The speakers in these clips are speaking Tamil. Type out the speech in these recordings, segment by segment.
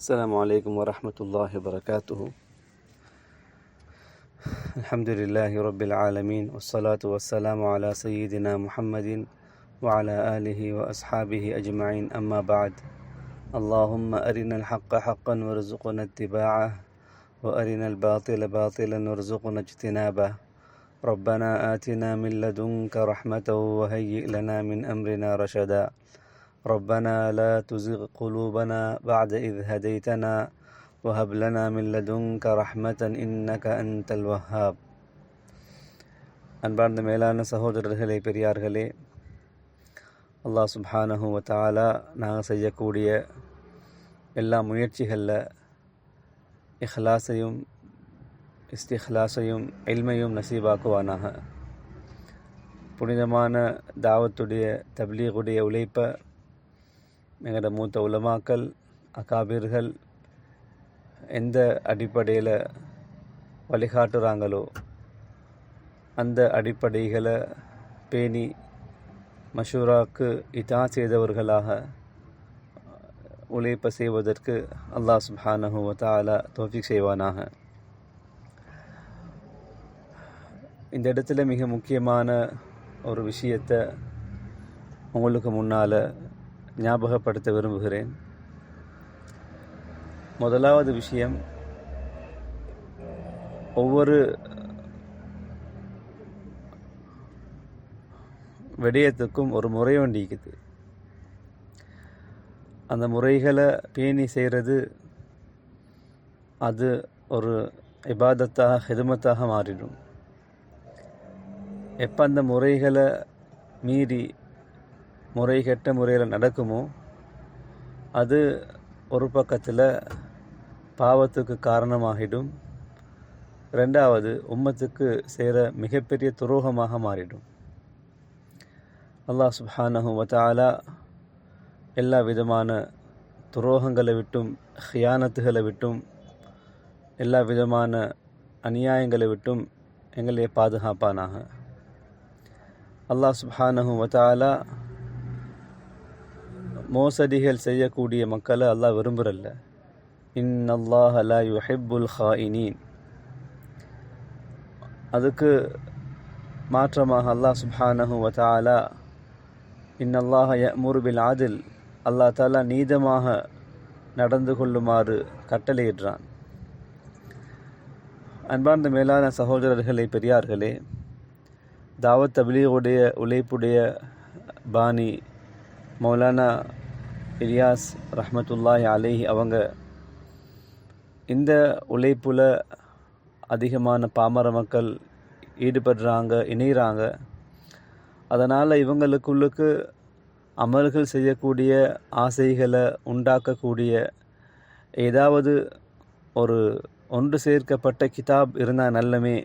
السلام عليكم ورحمة الله وبركاته. الحمد لله رب العالمين والصلاة والسلام على سيدنا محمد وعلى آله وأصحابه أجمعين أما بعد. اللهم أرنا الحق حقا وارزقنا اتباعه وأرنا الباطل باطلا وارزقنا اجتنابه. ربنا آتنا من لدنك رحمة وهيئ لنا من أمرنا رشدا. ربنا لا تزغ قلوبنا بعد إذ هديتنا وهب لنا من لدنك رحمة إنك أنت الوهاب அன்பார்ந்த மேலான சகோதரர்களே பெரியார்களே அல்லாஹ் சுப்ஹானஹு வ தஆலா நாங்கள் செய்யக்கூடிய எல்லா முயற்சிகளில் இஹ்லாஸையும் இஸ்திஹ்லாஸையும் இல்மையும் நசீபாக்குவானாக புனிதமான தாவத்துடைய தப்லீகுடைய உழைப்பை எங்களோட மூத்த உலமாக்கள் அகாபீர்கள் எந்த அடிப்படையில் வழிகாட்டுறாங்களோ அந்த அடிப்படைகளை பேணி மஷூராக்கு இதா செய்தவர்களாக உழைப்ப செய்வதற்கு அல்லாஹ் சுப்ஹானஹு வ தோஃபிக் செய்வானாக. இந்த இடத்துல மிக முக்கியமான ஒரு விஷயத்தை உங்களுக்கு முன்னால் ஞாபகப்படுத்த விரும்புகிறேன். முதலாவது விஷயம் ஒவ்வொரு விடயத்துக்கும் ஒரு முறை வண்டி இருக்குது. அந்த முறைகளை பேணி செய்கிறது அது ஒரு இபாதத்தாக ஹெதுமத்தாக மாறிடும். எப்போ அந்த முறைகளை மீறி முறைகெட்ட முறையில் நடக்குமோ அது ஒரு பக்கத்தில் பாவத்துக்கு காரணமாகிடும். ரெண்டாவது உம்மத்துக்கு செய்கிற மிகப்பெரிய துரோகமாக மாறிடும். அல்லாஹ் சுஹானஹு வத்தாலா எல்லா விதமான துரோகங்களை விட்டும் ஹியானத்துகளை விட்டும் எல்லா விதமான அநியாயங்களை விட்டும் எங்களை பாதுகாப்பானாக. அல்லாஹ் சுஹானஹு வத்தாலா மோசடிகள் செய்யக்கூடிய மக்களை அல்லாஹ் விரும்புகிறல்ல இன் அல்லாஹ் லா யுஹிப்புல் ஹாயினீன் அதுக்கு மாற்றமாக அல்லாஹ் சுப்ஹானஹு வதாலா இன் அல்லாஹ் யமுரு ஆதில் அல்லாஹ் தாலா நீதமாக நடந்து கொள்ளுமாறு கட்டளையிடுறான். அன்பார்ந்த மேலான சகோதரர்களே பெரியார்களே தாவத் தபிலியுடைய உழைப்புடைய பாணி மௌலானா இலியாஸ் ரஹமத்துல்லாஹி அலேஹி அவங்க இந்த உழைப்பில் அதிகமான பாமர மக்கள் ஈடுபடுறாங்க இணைகிறாங்க அதனால் இவங்களுக்குள்ளுக்கு அமல்கள் செய்யக்கூடிய ஆசைகளை உண்டாக்கக்கூடிய ஏதாவது ஒரு ஒன்று சேர்க்கப்பட்ட கிதாப் இருந்தால் நல்லமே.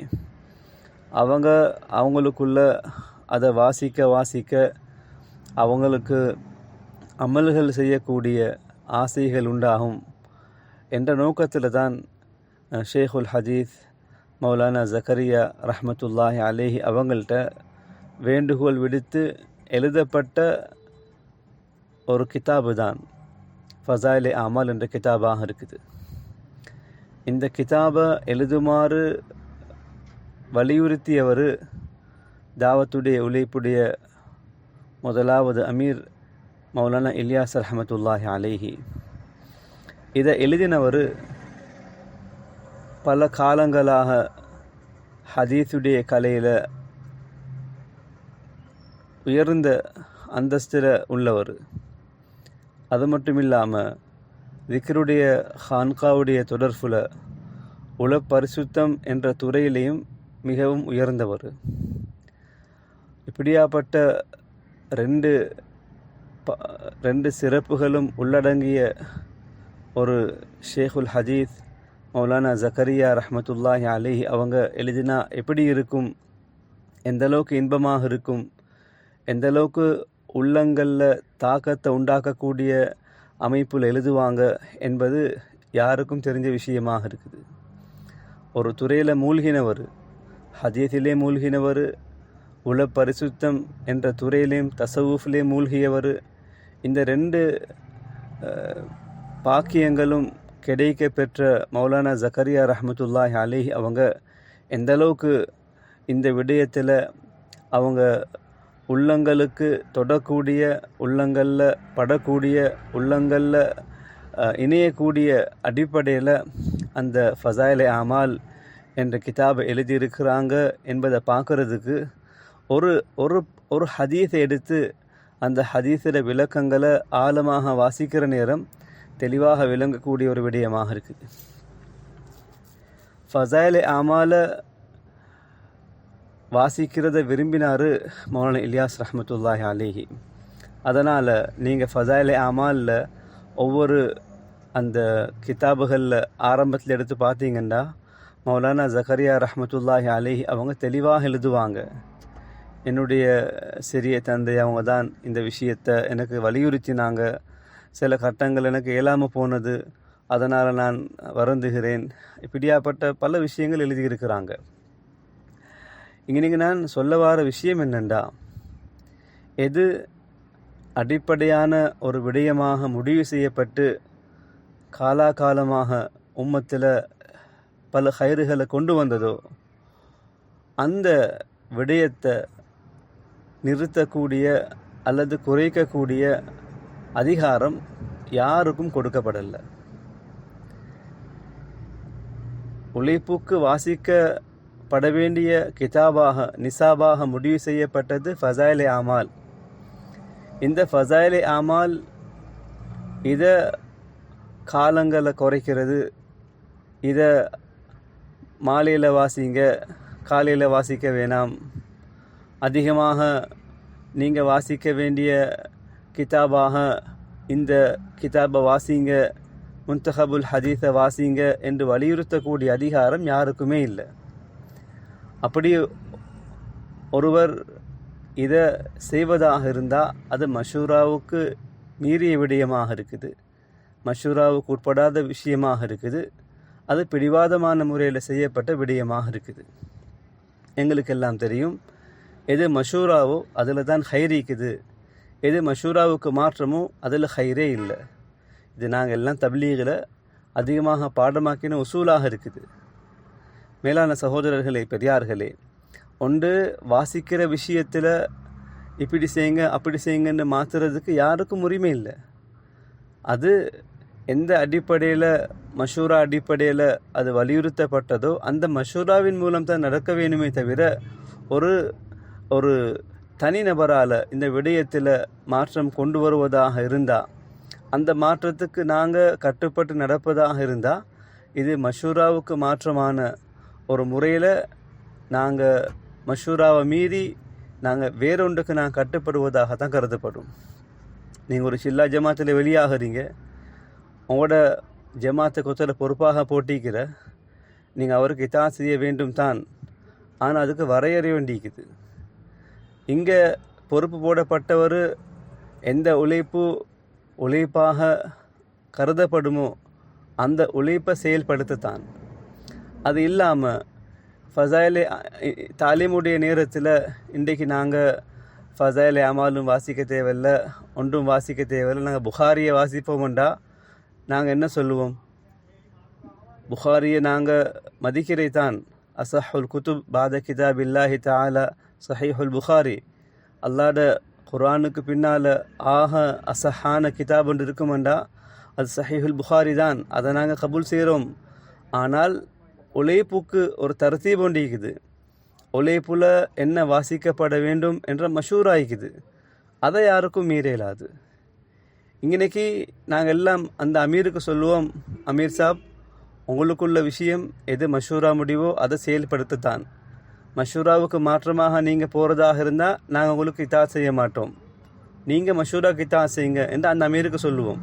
அவங்க அவங்களுக்குள்ள அதை வாசிக்க வாசிக்க அவங்களுக்கு அமல்கள் செய்யக்கூடிய ஆசைகள் உண்டாகும் என்ற நோக்கத்தில் தான் ஷேகுல் ஹதீஸ் மௌலானா ஜக்கரியா ரஹமத்துல்லாஹி அலேஹி அவங்கள்ட்ட வேண்டுகோள் விடுத்து எழுதப்பட்ட ஒரு கிதாபு தான் ஃபசாயிலே அமல் என்ற கிதாபாக இருக்குது. இந்த கிதாபை எழுதுமாறு வலியுறுத்தியவர் தாவத்துடைய உழைப்புடைய முதலாவது அமீர் மௌலானா இலியாஸ் ரஹமத்துல்லாஹி அலேஹி. இதை எழுதினவர் பல காலங்களாக ஹதீஸுடைய கலையில் உயர்ந்த அந்தஸ்தில் உள்ளவர். அது மட்டும் இல்லாமல் விக்ருடைய ஹான்காவுடைய தொடர்புல உல பரிசுத்தம் என்ற துறையிலையும் மிகவும் உயர்ந்தவர். இப்படியாப்பட்ட ரெண்டு ரெண்டு சிறப்புகளும் உள்ளடங்கிய ஒரு ஷேகுல் ஹதீஸ் மௌலானா ஜக்கரியா ரஹமத்துல்லாஹி அலிஹி அவங்க எழுதினா எப்படி இருக்கும்? எந்தளவுக்கு இன்பமாக இருக்கும்? எந்தளவுக்கு உள்ளங்களில் தாக்கத்தை உண்டாக்கக்கூடிய அமைப்பில் எழுதுவாங்க என்பது யாருக்கும் தெரிஞ்ச விஷயமாக இருக்குது. ஒரு துறையில் மூழ்கினவர் ஹதீஸிலே மூழ்கினவர் உல பரிசுத்தம் என்ற துறையிலையும் தசவூஃபிலே மூழ்கியவர் இந்த ரெண்டு பாக்கியங்களும் கிடைக்க பெற்ற மௌலானா ஜக்கரியா ரஹமத்துல்லாஹ் அலிஹி அவங்க எந்த அளவுக்கு இந்த விடயத்தில் அவங்க உள்ளங்களுக்கு தொடக்கூடிய உள்ளங்களில் படக்கூடிய உள்ளங்களில் இணையக்கூடிய அடிப்படையில் அந்த ஃபசாயிலே அமால் என்ற கிதாபை எழுதியிருக்கிறாங்க என்பதை பார்க்குறதுக்கு ஒரு ஒரு ஒரு ஹதீஸை எடுத்து அந்த ஹதீஸில் விளக்கங்களை ஆழமாக வாசிக்கிற நேரம் தெளிவாக விளங்கக்கூடிய ஒரு விடயமாக இருக்குது ஃபசாயில் ஆமால வாசிக்கிறத விரும்பினார் மௌலான இலியாஸ் ரஹமத்துல்லாஹி அலிஹி. அதனால் நீங்கள் ஃபசாயில் ஆமாலில் ஒவ்வொரு அந்த கிதாபுகளில் ஆரம்பத்தில் எடுத்து பார்த்தீங்கன்னா மௌலானா ஜக்கரியா ரஹமத்துல்லாஹி அலிஹி அவங்க தெளிவாக எழுதுவாங்க. என்னுடைய சிறிய தந்தை அவங்க தான் இந்த விஷயத்தை எனக்கு வலியுறுத்தினாங்க. சில கட்டங்கள் எனக்கு இயலாமல் போனது. அதனால் நான் வருந்துகிறேன். இப்படியாப்பட்ட பல விஷயங்கள் எழுதியிருக்கிறாங்க. இங்கே நீங்கள் நான் சொல்ல வர விஷயம் என்னென்றா எது அடிப்படையான ஒரு விடயமாக முடிவு செய்யப்பட்டு காலாகாலமாக உம்மத்தில் பல கயிறுகளை கொண்டு வந்ததோ அந்த விடயத்தை நிறுத்தக்கூடிய அல்லது குறைக்கக்கூடிய அதிகாரம் யாருக்கும் கொடுக்கப்படலை. உழைப்புக்கு வாசிக்கப்பட வேண்டிய கிதாபாக நிசாபாக முடிவு செய்யப்பட்டது ஃபசாயிலே ஆமால். இந்த ஃபசாயிலே ஆமால் இதை காலங்களை குறைக்கிறது இதை மாலையில் வாசிங்க காலையில் வாசிக்க வேணாம் அதிகமாக நீங்கள் வாசிக்க வேண்டிய கிதாபாக இந்த கிதாபை வாசிங்க முன்தஹபுல் ஹதீஸை வாசிங்க என்று வலியுறுத்தக்கூடிய அதிகாரம் யாருக்குமே இல்லை. அப்படி ஒருவர் இதை செய்வதாக இருந்தால் அது மஷூராவுக்கு மீறிய விடயமாக இருக்குது. மஷூராவுக்கு உட்படாத விஷயமாக இருக்குது. அது பிடிவாதமான முறையில் செய்யப்பட்ட விடயமாக இருக்குது. எங்களுக்கெல்லாம் தெரியும். எது மஷூராவோ அதில் தான் ஹைர் இருக்குது. எது மஷூராவுக்கு மாற்றமோ அதில் ஹைரே இல்லை. இது நாங்கள் எல்லாம் தப்லீகில் அதிகமாக பாடமாக்கின உசூலாக இருக்குது. மேலான சகோதரர்களே பெரியார்களே ஒன்று வாசிக்கிற விஷயத்தில் இப்படி செய்யுங்க அப்படி செய்யுங்கன்னு மாற்றுறதுக்கு யாருக்கும் உரிமை இல்லை. அது எந்த அடிப்படையில் மஷூரா அடிப்படையில் அது வலியுறுத்தப்பட்டதோ அந்த மஷூராவின் மூலம் தான் நடக்க வேணுமே தவிர ஒரு ஒரு தனிநபரால் இந்த விடயத்தில் மாற்றம் கொண்டு வருவதாக இருந்தால் அந்த மாற்றத்துக்கு நாங்கள் கட்டுப்பட்டு நடப்பதாக இருந்தால் இது மஷூராவுக்கு மாற்றமான ஒரு முறையில் நாங்கள் மஷூராவை மீறி நாங்கள் வேறொன்றுக்கு நான் கட்டுப்படுவதாக தான் கருதப்படும். நீங்கள் ஒரு சில்லா ஜமாத்தில் வெளியாகிறீங்க உங்களோட ஜமாத்தை கொத்தில் பொறுப்பாக போட்டிக்கிற நீங்கள் அவருக்கு இதான் செய்ய வேண்டும் தான் ஆனால் அதுக்கு வரையறை வேண்டிக்குது. இங்கே பொறுப்பு போடப்பட்டவர் எந்த உழைப்பு உழைப்பாக கருதப்படுமோ அந்த உழைப்பை செயல்படுத்தத்தான். அது இல்லாமல் ஃபசாயிலே தாலிமுடைய நேரத்தில் இன்றைக்கு நாங்கள் ஃபசாயிலே அமாலும் வாசிக்க தேவையில்ல ஒன்றும் வாசிக்க தேவையில்லை நாங்கள் புகாரியை வாசிப்போம்டா நாங்கள் என்ன சொல்லுவோம்? புகாரியை நாங்கள் மதிக்கிறே தான் அசஹுல் குத்துப் பாத கிதாப் இல்லாஹி தாலா சஹீஹுல் புகாரி அல்லாட குரானுக்கு பின்னால் ஆக அசஹான கிதாப் ஒன்று இருக்குமெண்டா அது சஹீஹுல் புகாரி தான் அதை நாங்கள் கபூல் செய்கிறோம் ஆனால் உழைப்புக்கு ஒரு தரத்தீப் ஒன்றிக்குது இருக்குது உழைப்புல என்ன வாசிக்கப்பட வேண்டும் என்ற மஷூராய்க்குது அதை யாருக்கும் மீறலாது இங்கனைக்கு நாங்கள் எல்லாம் அந்த அமீருக்கு சொல்லுவோம் அமீர் சாப் உங்களுக்குள்ள விஷயம் எது மஷூரா முடிவோ அதை செயல்படுத்தத்தான் மஷூராவுக்கு மாற்றமாக நீங்கள் போகிறதாக இருந்தால் நாங்கள் உங்களுக்கு இத்தா செய்ய மாட்டோம். நீங்கள் மஷூராவுக்கு இத்தா செய்யுங்க என்று அந்த அமீருக்கு சொல்லுவோம்.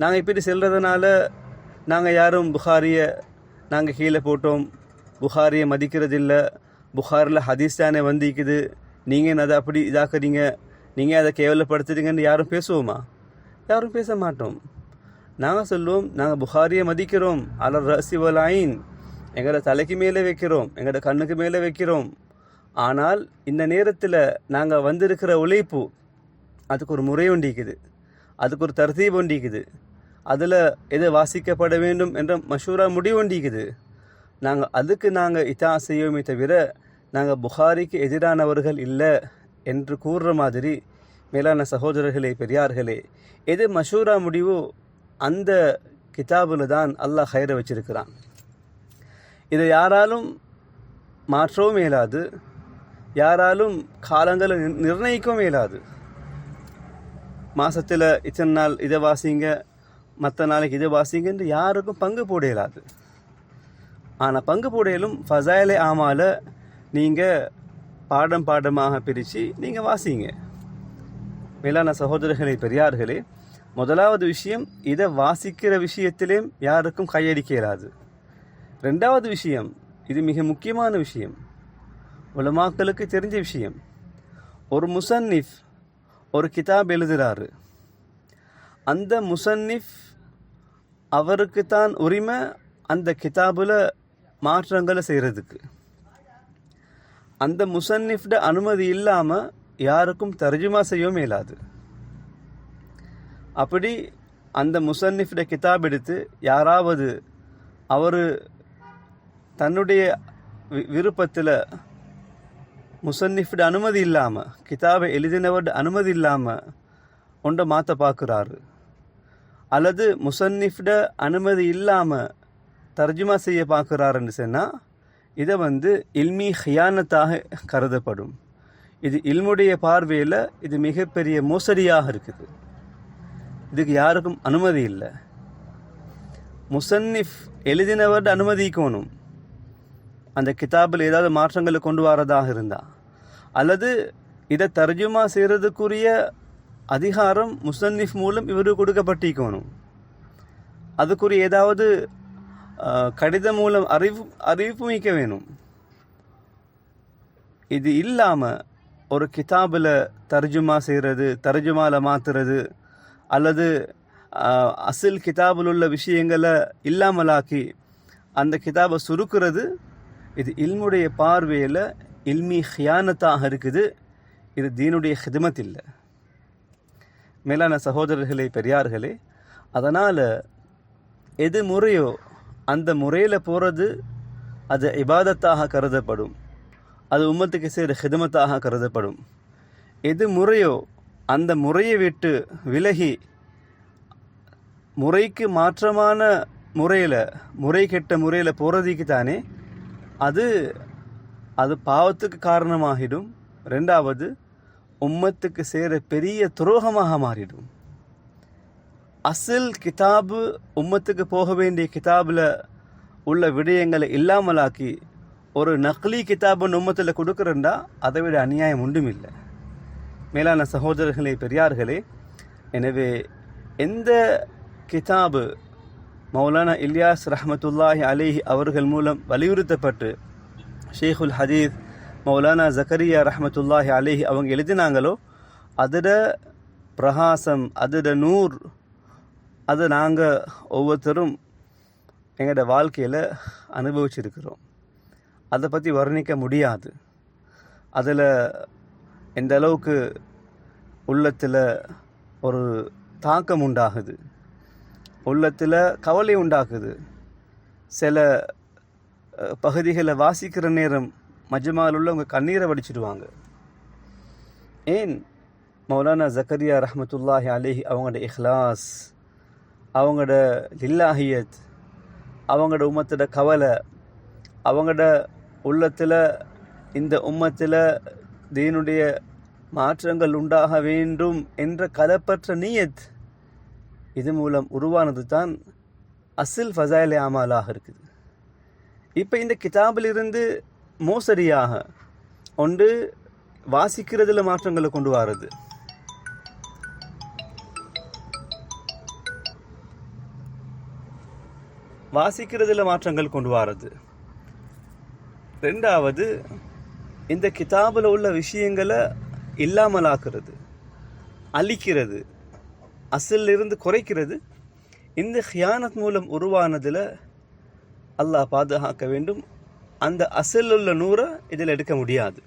நாங்கள் இப்படி செல்கிறதுனால நாங்கள் யாரும் புகாரியை நாங்கள் கீழே போட்டோம். புகாரியை மதிக்கிறதில்ல. புகாரில் ஹதீஸ் தானே வந்திக்குது. நீங்கள் அதை அப்படி இதாக்குறீங்க? நீங்கள் அதை கேவலப்படுத்துறீங்கன்னு யாரும் பேசுவோமா? யாரும் பேச மாட்டோம். நாங்கள் சொல்லுவோம் நாங்கள் புகாரியை மதிக்கிறோம். அலர் ரசிவலாயின் எங்களோட தலைக்கு மேலே வைக்கிறோம் எங்களோட கண்ணுக்கு மேலே வைக்கிறோம். ஆனால் இந்த நேரத்தில் நாங்கள் வந்திருக்கிற உழைப்பு அதுக்கு ஒரு முறை ஒண்டிக்குது. அதுக்கு ஒரு தர்த்தீப் ஒண்டிக்குது. அதில் எது வாசிக்கப்பட வேண்டும் என்ற மஷூரா முடிவண்டிக்குது நாங்கள் அதுக்கு நாங்கள் இதா செய்யோமே தவிர நாங்கள் புகாரிக்கு எதிரானவர்கள் இல்லை என்று கூறுற மாதிரி மேலான சகோதரர்களே பெரியார்களே எது மஷூரா முடிவோ அந்த கிதாபில் தான் அல்லாஹ் ஹயரை வச்சிருக்கிறான். இதை யாராலும் மாற்றவும் இயலாது. யாராலும் காலங்களை நிர்ணயிக்கவும் இயலாது. மாதத்தில் இத்தனை நாள் இதை வாசிங்க மற்ற நாளைக்கு இதை வாசிங்கன்னு யாருக்கும் பங்கு போட இயலாது. ஆனால் பங்கு போடையிலும் ஃபசாயிலே ஆமால நீங்கள் பாடம் பாடமாக பிரித்து நீங்கள் வாசிங்க. மேலான சகோதரர்களே பெரியார்களே முதலாவது விஷயம் இதை வாசிக்கிற விஷயத்திலேயும் யாருக்கும் கையடிக்க இயலாது. ரெண்டாவது விஷயம் இது மிக முக்கியமான விஷயம். உலமாக்களுக்கு தெரிஞ்ச விஷயம். ஒரு முசன்னிஃப் ஒரு கிதாப் எழுதுகிறாரு அந்த முசன்னிஃப் அவருக்கு தான் உரிமை அந்த கிதாபில் மாற்றங்களை செய்கிறதுக்கு அந்த முசன்னிஃப்ட அனுமதி இல்லாமல் யாருக்கும் தர்ஜுமா செய்யவும் இயலாது. அப்படி அந்த முசன்னிஃப்ட கிதாப் எடுத்து யாராவது அவர் தன்னுடைய விருப்பத்தில் முசன்னிஃப்ட அனுமதி இல்லாமல் கிதாபை எழுதினவர்ட அனுமதி இல்லாமல் ஒன்றை மாற்ற பார்க்குறாரு அல்லது முசன்னிஃப்ட அனுமதி இல்லாமல் தர்ஜுமா செய்ய பார்க்குறாருன்னு சொன்னால் இதை வந்து இல்மி ஹியானத்தாக கருதப்படும். இது இல்முடைய பார்வையில் இது மிகப்பெரிய மோசடியாக இருக்குது. இதுக்கு யாருக்கும் அனுமதி இல்லை. முசன்னிஃப் எழுதினவர்ட அனுமதிக்கணும் அந்த கிதாபில் ஏதாவது மாற்றங்களை கொண்டு வரதாக இருந்தா? அல்லது இதை தர்ஜுமா செய்கிறதுக்குரிய அதிகாரம் முசன்னிஃப் மூலம் இவருக்கு கொடுக்கப்பட்டிருக்கணும். அதுக்குரிய ஏதாவது கடிதம் மூலம் அறிவு அறிவிப்பு மிக்க வேணும். இது இல்லாமல் ஒரு கிதாபில் தர்ஜுமா செய்கிறது தர்ஜுமாவில் மாற்றுறது அல்லது அசில் கிதாபில் உள்ள விஷயங்களை இல்லாமலாக்கி அந்த கிதாபை சுருக்குறது இது இல்முடைய பார்வையில் இல்மி ஹியானத்தாக இருக்குது. இது தீனுடைய ஹிதமத் இல்லை மேலான சகோதரர்களே பெரியார்களே அதனால் எது முறையோ அந்த முறையில் போகிறது அது இபாதத்தாக கருதப்படும். அது உம்மத்துக்கு சேர ஹிதமத்தாக கருதப்படும். எது முறையோ அந்த முறையை விட்டு விலகி முறைக்கு மாற்றமான முறையில் முறை கெட்ட முறையில் போகிறதுக்கு தானே அது அது பாவத்துக்கு காரணமாகிடும். ரெண்டாவது உம்மத்துக்கு சேர பெரிய துரோகமாக மாறிடும். அசில் கிதாபு உம்மத்துக்கு போக வேண்டிய கிதாபில் உள்ள விடயங்களை இல்லாமலாக்கி ஒரு நக்லி கிதாபுன்னு உம்மத்தில் கொடுக்குறண்டா அதை விட அநியாயம் ஒன்றும் இல்லை மேலான சகோதரர்களே பெரியார்களே எனவே எந்த கிதாபு மௌலானா இல்யாஸ் ரஹமத்துல்லாஹி அலிஹி அவர்கள் மூலம் வலியுறுத்தப்பட்டு ஷேகுல் ஹதீத் மௌலானா ஜக்கரியா ரஹமத்துல்லாஹி அலிஹி அவங்க எழுதினாங்களோ அதோட பிரகாசம் அதோட நூர் அதை நாங்கள் ஒவ்வொருத்தரும் எங்களோட வாழ்க்கையில் அனுபவிச்சிருக்கிறோம். அதை பற்றி வர்ணிக்க முடியாது. அதில் எந்த அளவுக்கு உள்ளத்தில் ஒரு தாக்கம் உண்டாகுது. உள்ளத்தில் கவலை உண்டாக்குது. சில பகுதிகளை வாசிக்கிற நேரம் மஜ்மாவில் உள்ளவங்க கண்ணீரை வடிச்சிடுவாங்க. ஏன்? மௌலானா ஜக்கரியா ரஹமத்துல்லாஹி அலிஹி அவங்களோட இஹ்லாஸ் அவங்களோட லில்லாஹியத் அவங்களோட உம்மத்தோட கவலை அவங்களோட உள்ளத்தில் இந்த உம்மத்தில் தீனுடைய மாற்றங்கள் உண்டாக வேண்டும் என்ற கலப்பற்ற நீயத் இது மூலம் உருவானது தான் அசில் ஃபசாயிலே ஆமாலாக இருக்குது. இப்போ இந்த கிதாபிலிருந்து மோசடியாக ஒன்று வாசிக்கிறதுல மாற்றங்களை கொண்டு வர்றது வாசிக்கிறதுல மாற்றங்கள் கொண்டு வர்றது ரெண்டாவது இந்த கிதாபில் உள்ள விஷயங்களை இல்லாமலாக்குறது அழிக்கிறது. அசில் குறைக்கிறது. இந்த ஹியானத் மூலம் உருவானதில் அல்லாஹ் பாதுகாக்க வேண்டும். அந்த அசில் உள்ள நூறை இதில் எடுக்க முடியாது.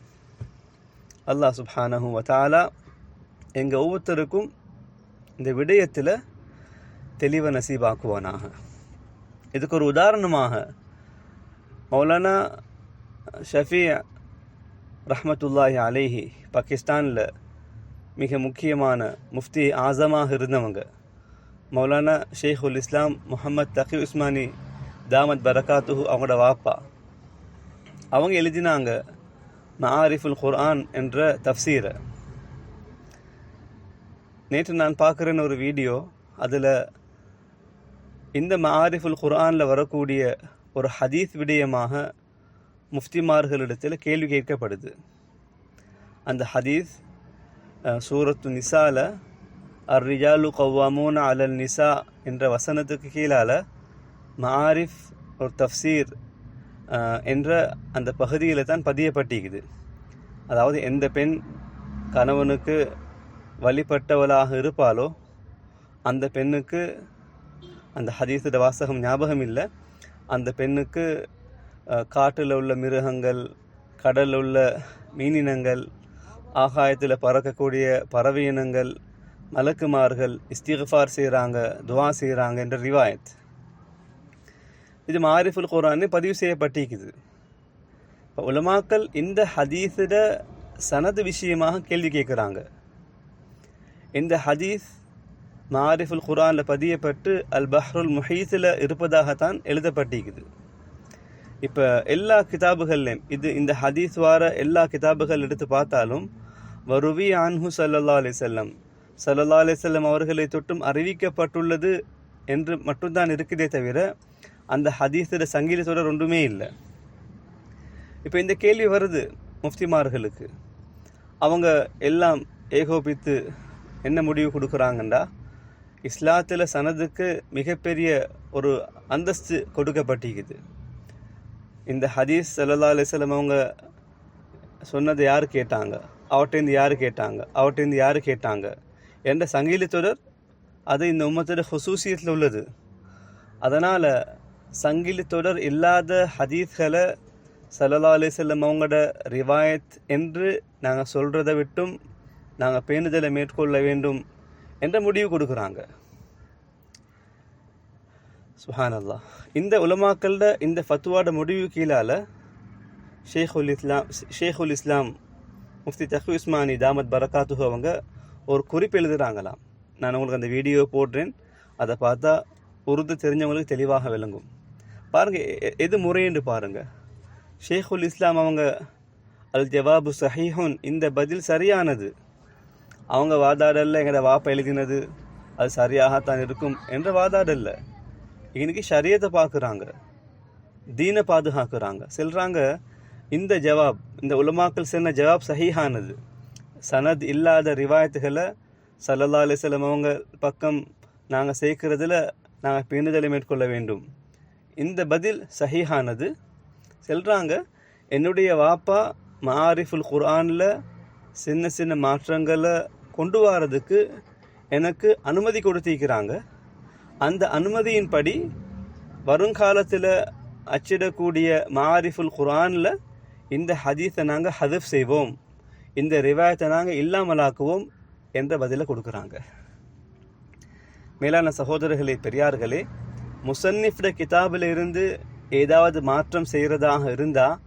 அல்லாஹ் சுப்ஹானஹு வதாலா எங்கள் ஒவ்வொருத்தருக்கும் இந்த விடயத்தில் தெளிவை நசீபாக்குவானாக. இதுக்கு ஒரு உதாரணமாக மௌலானா ஷஃபி ரஹமத்துல்லாஹி அலேஹி பாகிஸ்தானில் மிக முக்கியமான முஃப்தி ஆசமாக இருந்தவங்க. மௌலானா ஷேகுல் இஸ்லாம் முகமது தகி உஸ்மானி தாமத் பரகாத்துஹு அவங்களோட வாப்பா. அவங்க எழுதினாங்க மஆரிஃபுல் குர்ஆன் என்ற தஃப்சீரை. நேற்று நான் பார்க்குறேன்னு ஒரு வீடியோ அதில் இந்த மஆரிஃபுல் குர்ஆனில் வரக்கூடிய ஒரு ஹதீஸ் விடயமாக முஃப்திமார்களிடத்தில் கேள்வி கேட்கப்படுது. அந்த ஹதீஸ் சூரத்து நிசாவில் அர் ரிஜாலு கவ்வாமூன் அலல் நிசா என்ற வசனத்துக்கு கீழால் மாரிஃப் ஒரு தஃப்சீர் என்ற அந்த பகுதியில் தான் பதியப்பட்டிருக்குது. அதாவது எந்த பெண் கணவனுக்கு வழிபட்டவளாக இருப்பாளோ அந்த பெண்ணுக்கு அந்த ஹதீஸோட வாசகம் ஞாபகம் இல்லை. அந்த பெண்ணுக்கு காட்டில் உள்ள மிருகங்கள் கடலில் உள்ள மீனினங்கள் ஆகாயத்தில் பறக்கக்கூடிய பறவை இனங்கள் மலக்குமார்கள் இஸ்திகஃபார் செய்கிறாங்க துவா செய்கிறாங்க என்ற ரிவாயத். இது மாரிஃபுல் குரானே பதிவு செய்யப்பட்டிருக்குது. இப்போ உலமாக்கள் இந்த ஹதீஸிட சனது விஷயமாக கேள்வி கேட்குறாங்க. இந்த ஹதீஸ் மாரிஃபுல் குரானில் பதியப்பட்டு அல் பஹ்ருல் முஹீஸில் இருப்பதாகத்தான் எழுதப்பட்டிருக்குது. இப்போ எல்லா கிதாபுகள்லேயும் இது இந்த ஹதீஸ் வார எல்லா கிதாபுகள் எடுத்து பார்த்தாலும் வருவி ஆன்ஹு சல்லா அலிசல்லம் சல்லா அலி அவர்களை தொட்டும் அறிவிக்கப்பட்டுள்ளது என்று மட்டும்தான் இருக்குதே தவிர அந்த ஹதீஸோட சங்கீதத்தோட தொடர் ஒன்றுமே இல்லை. இப்போ இந்த கேள்வி வருது முஃப்திமார்களுக்கு. அவங்க எல்லாம் ஏகோபித்து என்ன முடிவு கொடுக்குறாங்கண்டா? இஸ்லாத்தில் சனதுக்கு மிகப்பெரிய ஒரு அந்தஸ்து கொடுக்கப்பட்டிருக்குது. இந்த ஹதீஸ் சல்லா அலிஸ்லம் அவங்க சொன்னதை யார் கேட்டாங்க? அவட்டேருந்து யார் கேட்டாங்க? அவட்டேருந்து யார் கேட்டாங்க? என்ற சங்கிலி தொடர் அது இந்த உம்மத்தோட ஹுசூசியத்தில் உள்ளது. அதனால் சங்கிலி தொடர் இல்லாத ஹதீஸ்களை சல்லா அலிசல்லம் அவங்களோட ரிவாயத் என்று நாங்கள் சொல்கிறத விட்டும் நாங்கள் பேணுதலை மேற்கொள்ள வேண்டும் என்ற முடிவு கொடுக்குறாங்க. சுஹானல்லா இந்த உலமாக்கள இந்த ஃபத்துவாட முடிவு கீழால் ஷேகுல் இஸ்லாம் ஷேகுல் இஸ்லாம் முஃப்தி தஹு உஸ்மானி தாமத் பரகாத்து அவங்க ஒரு குறிப்பு எழுதுகிறாங்களாம் நான் உங்களுக்கு அந்த வீடியோ போடுறேன். அதை பார்த்தா உருது தெரிஞ்சவங்களுக்கு தெளிவாக விளங்கும். பாருங்கள் எது முறையென்று பாருங்கள் ஷேகுல் இஸ்லாம் அவங்க அல் ஜவாபு சஹீஹுன் இந்த பதில் சரியானது. அவங்க வாதாடல்ல எங்களோட வாப்பை எழுதினது அது சரியாகத்தான் இருக்கும் என்ற வாதாடல்ல. இன்னைக்கு ஷரியத்தை பார்க்குறாங்க. தீனை பாதுகாக்கிறாங்க. செல்கிறாங்க இந்த ஜவாப் இந்த உலமாக்கள் சொன்ன ஜவாப் சஹீஹானது. சனத் இல்லாத ரிவாயத்துகளை சல்லல்லா அலிஸ்லம் அவங்க பக்கம் நாங்கள் சேர்க்கறதுல நாங்கள் பேணுதலை மேற்கொள்ள வேண்டும். இந்த பதில் சஹீஹானது. செல்கிறாங்க என்னுடைய வாப்பா மாரிஃபுல் குர்ஆனில் சின்ன சின்ன மாற்றங்களை கொண்டு வரதுக்கு எனக்கு அனுமதி கொடுத்திருக்கிறாங்க. அந்த அனுமதியின்படி வருங்காலத்தில் அச்சிடக்கூடிய மாரிஃபுல் குர்ஆனில் இந்த ஹதீஸை நாங்கள் ஹதஃப் செய்வோம். இந்த ரிவாயத்தை நாங்கள் இல்லாமலாக்குவோம் என்ற பதிலை கொடுக்குறாங்க. மேலான சகோதரர்களே பெரியார்களே முசன்னிஃப்ட கிதாபில் இருந்து ஏதாவது மாற்றம் செய்கிறதாக இருந்தால்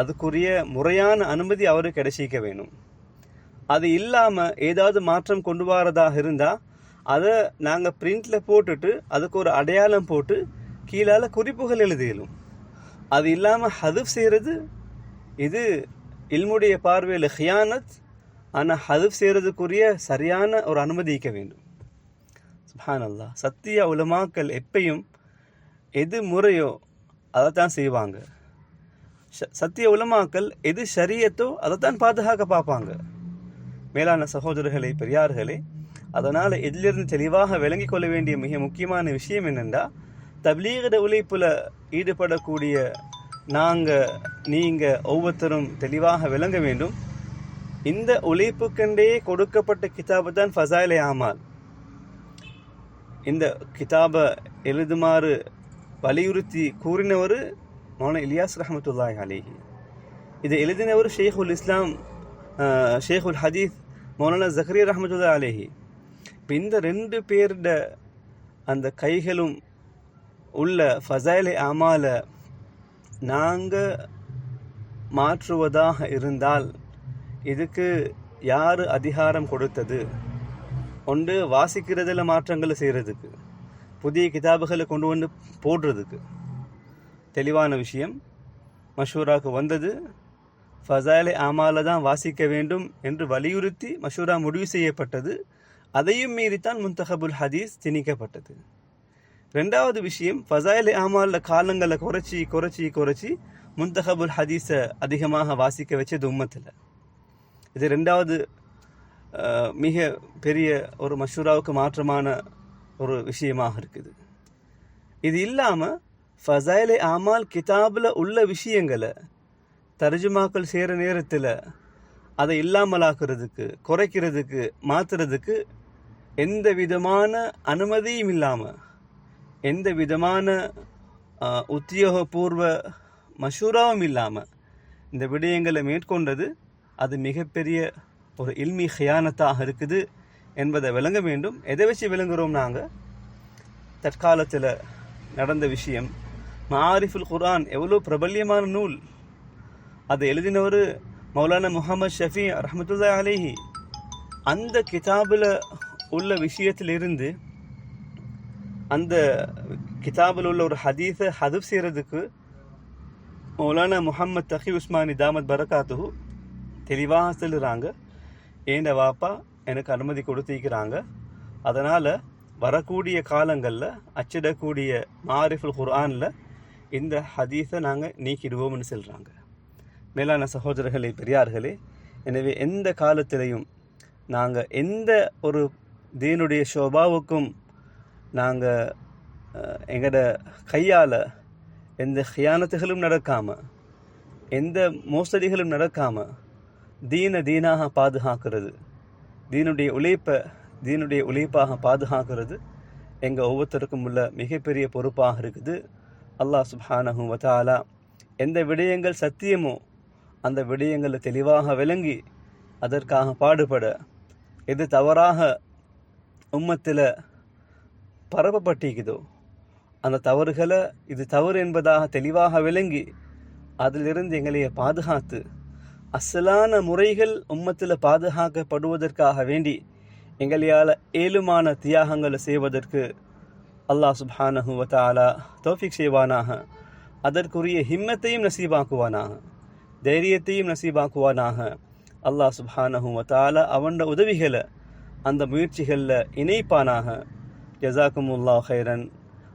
அதுக்குரிய முறையான அனுமதி அவருக்கு கிடைச்சிக்க வேணும். அது இல்லாமல் ஏதாவது மாற்றம் கொண்டு வரதாக இருந்தால் அதை நாங்கள் பிரிண்டில் போட்டுட்டு அதுக்கு ஒரு அடையாளம் போட்டு கீழால் குறிப்புகள் எழுதியலும். அது இல்லாமல் ஹதுஃப் செய்கிறது இது இல்முடைய பார்வையில் ஹியானத் ஆனால் ஹதுப் செய்கிறதுக்குரிய சரியான ஒரு அனுமதிக்க வேண்டும். சுஹான் அல்லா சத்திய உலமாக்கள் எப்பையும் எது முறையோ அதை தான் செய்வாங்க சத்திய உலமாக்கள் எது சரியத்தோ அதை தான் பாதுகாக்க பார்ப்பாங்க. மேலான சகோதரர்களே பெரியார்களே அதனால் இதிலிருந்து தெளிவாக விளங்கி கொள்ள வேண்டிய மிக முக்கியமான விஷயம் என்னென்னா தப்லீகட உழைப்பில் ஈடுபடக்கூடிய நாங்கள் நீங்கள் ஒவ்வொருத்தரும் தெளிவாக விளங்க வேண்டும். இந்த உழைப்புக்கண்டே கொடுக்கப்பட்ட கிதாபு தான் ஃபசாயிலே ஆமால். இந்த கிதாபை எழுதுமாறு வலியுறுத்தி கூறினவர் மௌன இலியாஸ் ரஹமத்துல்லாய் அலிஹி. இதை எழுதினவர் ஷேஹுல் இஸ்லாம் ஷேஹுல் ஹதீஸ் மௌலானா ஜஹரி ரஹமத்துல்லா அலேஹி. இப்போ இந்த ரெண்டு பேருட அந்த கைகளும் உள்ள ஃபசைலை அமால நாங்கள் மாற்றுவதாக இருந்தால் இதுக்கு யார் அதிகாரம் கொடுத்தது? ஒன்று வாசிக்கிறதில் மாற்றங்களை செய்கிறதுக்கு புதிய கிதாபுகளை கொண்டு வந்து போடுறதுக்கு. தெளிவான விஷயம். மஷூராவுக்கு வந்தது. ஃபசாலை ஆமால தான் வாசிக்க வேண்டும் என்று வலியுறுத்தி மஷூரா முடிவு செய்யப்பட்டது. அதையும் மீறித்தான் முந்தஹபுல் ஹதீஸ் திணிக்கப்பட்டது. ரெண்டாவது விஷயம் ஃபசாயிலே ஆமாவில் காலங்களை குறைச்சி குறைச்சி குறைச்சி முந்தஹபுல் ஹதீஸை அதிகமாக வாசிக்க வச்சது உம்மத்தில். இது ரெண்டாவது மிக பெரிய ஒரு மஷூராவுக்கு மாற்றமான ஒரு விஷயமாக இருக்குது. இது இல்லாமல் ஃபசாயிலே ஆமால் கிதாபில் உள்ள விஷயங்களை தர்ஜுமாக்கள் செய்கிற நேரத்தில் அதை இல்லாமலாக்குறதுக்கு குறைக்கிறதுக்கு மாற்றுறதுக்கு எந்த விதமான அனுமதியும் இல்லாமல் எந்த விதமான உத்தியோகபூர்வ மஷூராவும் இல்லாமல் இந்த விடயங்களை மேற்கொண்டது அது மிகப்பெரிய ஒரு இல்மி ஹியானத்தாக இருக்குது என்பதை விளங்க வேண்டும். எதை வச்சு விளங்குகிறோம் நாங்கள் தற்காலத்தில் நடந்த விஷயம் மாரிஃபுல் குரான் எவ்வளோ பிரபல்யமான நூல். அதை எழுதினவர் மௌலானா முகமது ஷஃபி ரஹமத்துல்லா அலேஹி. அந்த கிதாபில் உள்ள விஷயத்திலிருந்து அந்த கிதாபில் உள்ள ஒரு ஹதீஸை ஹதுப் செய்கிறதுக்கு மௌலானா முஹம்மத் தஹி உஸ்மானி தாமத் பரகாத்துஹு தெளிவாக சொல்லுறாங்க. ஏண்ட வாப்பா எனக்கு அனுமதி கொடுத்திருக்கிறாங்க. அதனால் வரக்கூடிய காலங்களில் அச்சிடக்கூடிய மாரிஃபுல் குர்ஆனில் இந்த ஹதீஸை நாங்கள் நீக்கிடுவோம்னு சொல்கிறாங்க மேலான சகோதரர்களே பெரியார்களே எனவே எந்த காலத்திலையும் நாங்கள் எந்த ஒரு தீனுடைய ஷோபாவுக்கும் நாங்கள் எங்களோட கையால் எந்த ஹியானத்துகளும் நடக்காமல் எந்த மோசடிகளும் நடக்காமல் தீன தீனாக பாதுகாக்கிறது. தீனுடைய உழைப்பை தீனுடைய உழைப்பாக பாதுகாக்கிறது எங்கள் ஒவ்வொருத்தருக்கும் உள்ள மிகப்பெரிய பொறுப்பாக இருக்குது. அல்லாஹ் சுப்ஹானஹு வதாலா எந்த விடயங்கள் சத்தியமோ அந்த விடயங்களை தெளிவாக விளங்கி அதற்காக பாடுபட எது தவறாக உம்மத்தில் பரப்பப்பட்டிருக்குதோ அந்த தவறுகளை இது தவறு என்பதாக தெளிவாக விளங்கி அதிலிருந்து எங்களைய பாதுகாத்து அசலான முறைகள் உம்மத்தில் பாதுகாக்கப்படுவதற்காக வேண்டி எங்களையால் ஏழுமான தியாகங்களை செய்வதற்கு அல்லாஹ் சுப்ஹானஹு வத்தாலா தோஃபிக் செய்வானாக. அதற்குரிய ஹிம்மத்தையும் நசீபாக்குவானாக. தைரியத்தையும் நசீபாக்குவானாக. அல்லாஹ் சுப்ஹானஹு வ தஆலா அவனோட உதவிகளை அந்த முயற்சிகளில் இணைப்பானாக. ஜசாக்குமுல்லாஹ் ஹைரன்